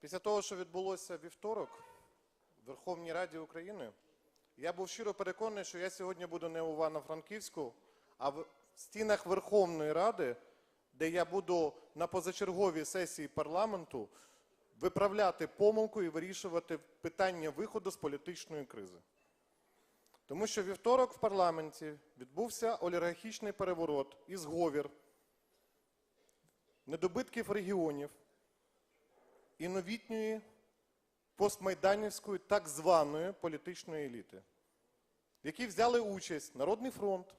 Після того, що відбулося вівторок в Верховній Раді України, я був щиро переконаний, що я сьогодні буду не у Івано-Франківську, а в стінах Верховної Ради, де я буду на позачерговій сесії парламенту виправляти помилку і вирішувати питання виходу з політичної кризи. Тому що вівторок в парламенті відбувся олігархічний переворот і зговір недобитків регіонів і новітньої постмайданівської так званої політичної еліти, в якій взяли участь Народний фронт.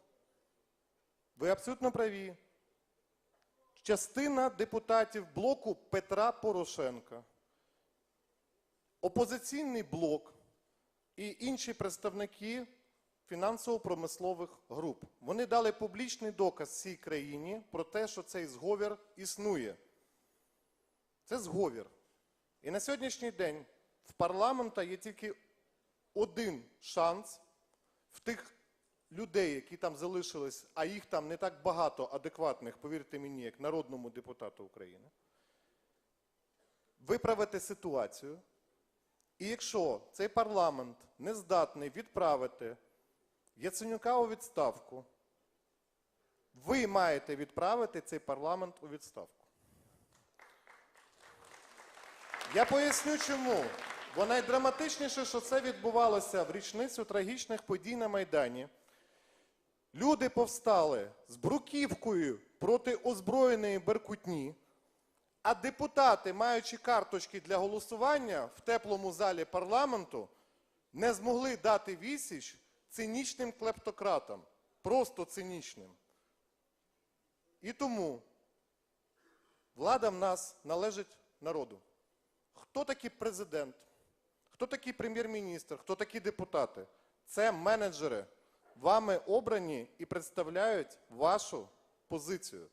Ви абсолютно праві. Частина депутатів блоку Петра Порошенка, опозиційний блок і інші представники фінансово-промислових груп. Вони дали публічний доказ цій країні про те, що цей зговір існує. Це зговір. І на сьогоднішній день в парламента є тільки один шанс в тих людей, які там залишились, а їх там не так багато адекватних, повірте мені, як народному депутату України, виправити ситуацію. І якщо цей парламент не здатний відправити Яценюка у відставку, ви маєте відправити цей парламент у відставку. Я поясню чому. Бо найдраматичніше, що це відбувалося в річницю трагічних подій на Майдані. Люди повстали з бруківкою проти озброєної беркутні, а депутати, маючи карточки для голосування в теплому залі парламенту, не змогли дати відсіч цинічним клептократам, просто цинічним. І тому влада в нас належить народу. Хто такий президент? Хто такий прем'єр-міністр? Хто такі депутати? Це менеджери, вами обрані і представляють вашу позицію.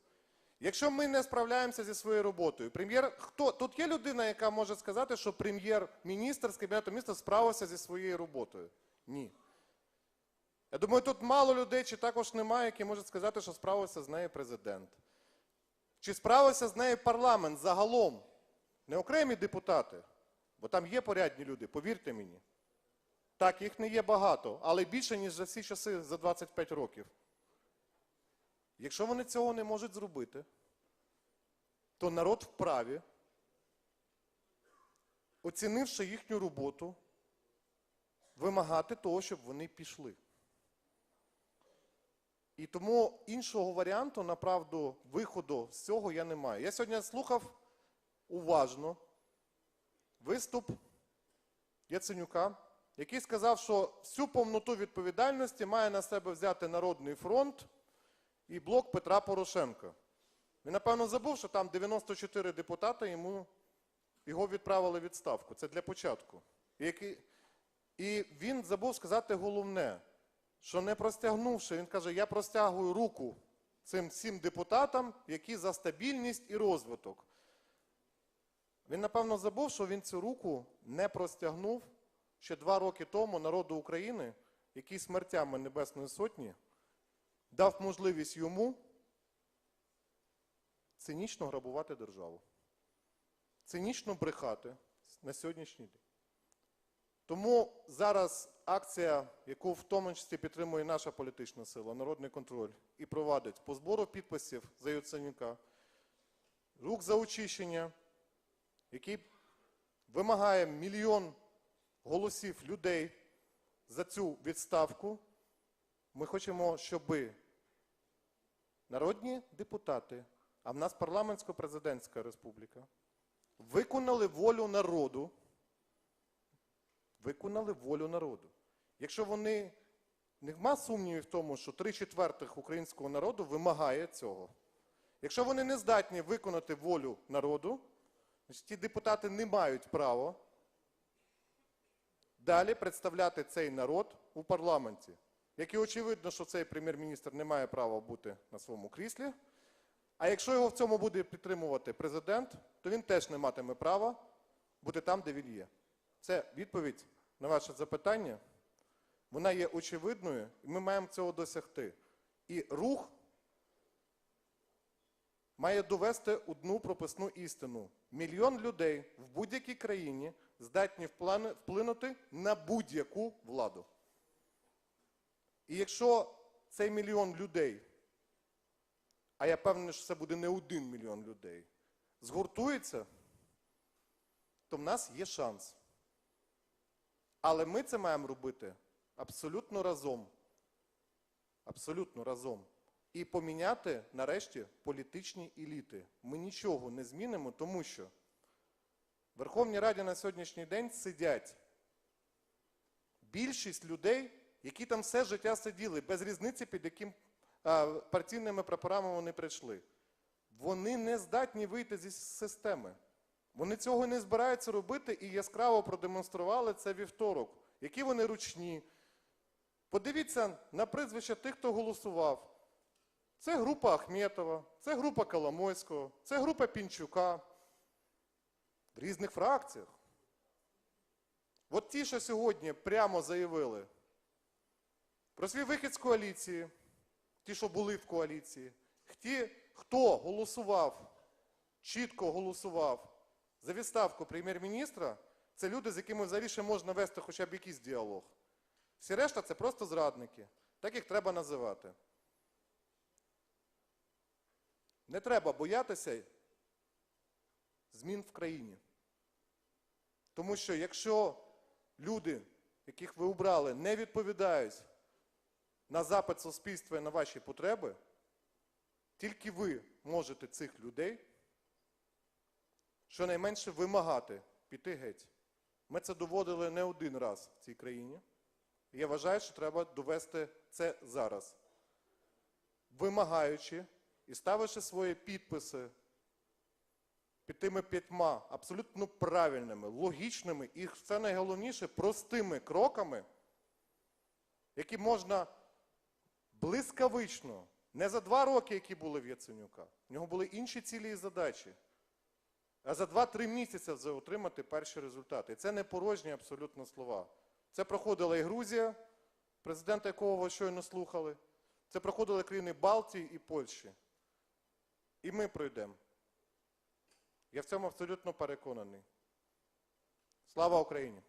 Якщо ми не справляємося зі своєю роботою, прем'єр, хто тут є людина, яка може сказати, що прем'єр-міністр з кабінету міністрів справився зі своєю роботою? Ні. Я думаю, тут мало людей, чи також немає, які можуть сказати, що справився з нею президент. Чи справився з нею парламент загалом? Не окремі депутати, бо там є порядні люди, повірте мені. Так, їх не є багато, але більше, ніж за всі часи за 25 років. Якщо вони цього не можуть зробити, то народ вправі, оцінивши їхню роботу, вимагати того, щоб вони пішли. І тому іншого варіанту, направду, виходу з цього я не маю. Я сьогодні слухав уважно виступ Яценюка, який сказав, що всю повноту відповідальності має на себе взяти Народний фронт і блок Петра Порошенка. Він, напевно, забув, що там 94 депутати йому його відправили відставку. Це для початку. І він забув сказати головне, що не простягнувши, він каже: я простягую руку цим всім депутатам, які за стабільність і розвиток. Він, напевно, забув, що він цю руку не простягнув ще два роки тому народу України, який смертями Небесної Сотні дав можливість йому цинічно грабувати державу, цинічно брехати на сьогоднішній день. Тому зараз акція, яку в тому числі підтримує наша політична сила, народний контроль, і провадить по збору підписів за Яценюка, рук за очищення, який вимагає мільйон голосів людей за цю відставку. Ми хочемо, щоб народні депутати, а в нас парламентсько-президентська республіка, виконали волю народу. Виконали волю народу. Якщо вони нема сумнівів в тому, що три четвертих українського народу вимагає цього. Якщо вони не здатні виконати волю народу, ті депутати не мають права далі представляти цей народ у парламенті. Як і очевидно, що цей прем'єр-міністр не має права бути на своєму кріслі. А якщо його в цьому буде підтримувати президент, то він теж не матиме права бути там, де він є. Це відповідь на ваше запитання. Вона є очевидною, і ми маємо цього досягти. І рух має довести одну прописну істину. Мільйон людей в будь-якій країні здатні вплинути на будь-яку владу. І якщо цей мільйон людей, а я певний, що це буде не один мільйон людей, згуртується, то в нас є шанс. Але ми це маємо робити абсолютно разом. Абсолютно разом. І поміняти нарешті політичні еліти. Ми нічого не змінимо, тому що в Верховній Раді на сьогоднішній день сидять більшість людей, які там все життя сиділи, без різниці, під яким партійними прапорами вони прийшли. Вони не здатні вийти зі системи. Вони цього не збираються робити і яскраво продемонстрували це вівторок. Які вони ручні. Подивіться на прізвища тих, хто голосував. Це група Ахметова, це група Коломойського, це група Пінчука. В різних фракціях. От ті, що сьогодні прямо заявили про свій вихід з коаліції, ті, що були в коаліції, ті, хто голосував, чітко голосував за відставку прем'єр-міністра, це люди, з якими взагалі ще можна вести хоча б якийсь діалог. Всі решта це просто зрадники. Так їх треба називати. Не треба боятися змін в країні. Тому що якщо люди, яких ви обрали, не відповідають на запит суспільства і на ваші потреби, тільки ви можете цих людей щонайменше вимагати піти геть. Ми це доводили не один раз в цій країні. І я вважаю, що треба довести це зараз. Вимагаючи і ставивши свої підписи під тими п'ятьма абсолютно правильними, логічними і це найголовніше простими кроками, які можна блискавично, не за два роки, які були в Яценюка, в нього були інші цілі і задачі, а за 2-3 місяці отримати перші результати. І це не порожні абсолютно слова. Це проходила і Грузія, президента якого ви щойно слухали. Це проходили країни Балтії і Польщі. І ми пройдемо. Я в цьому абсолютно переконаний. Слава Україні!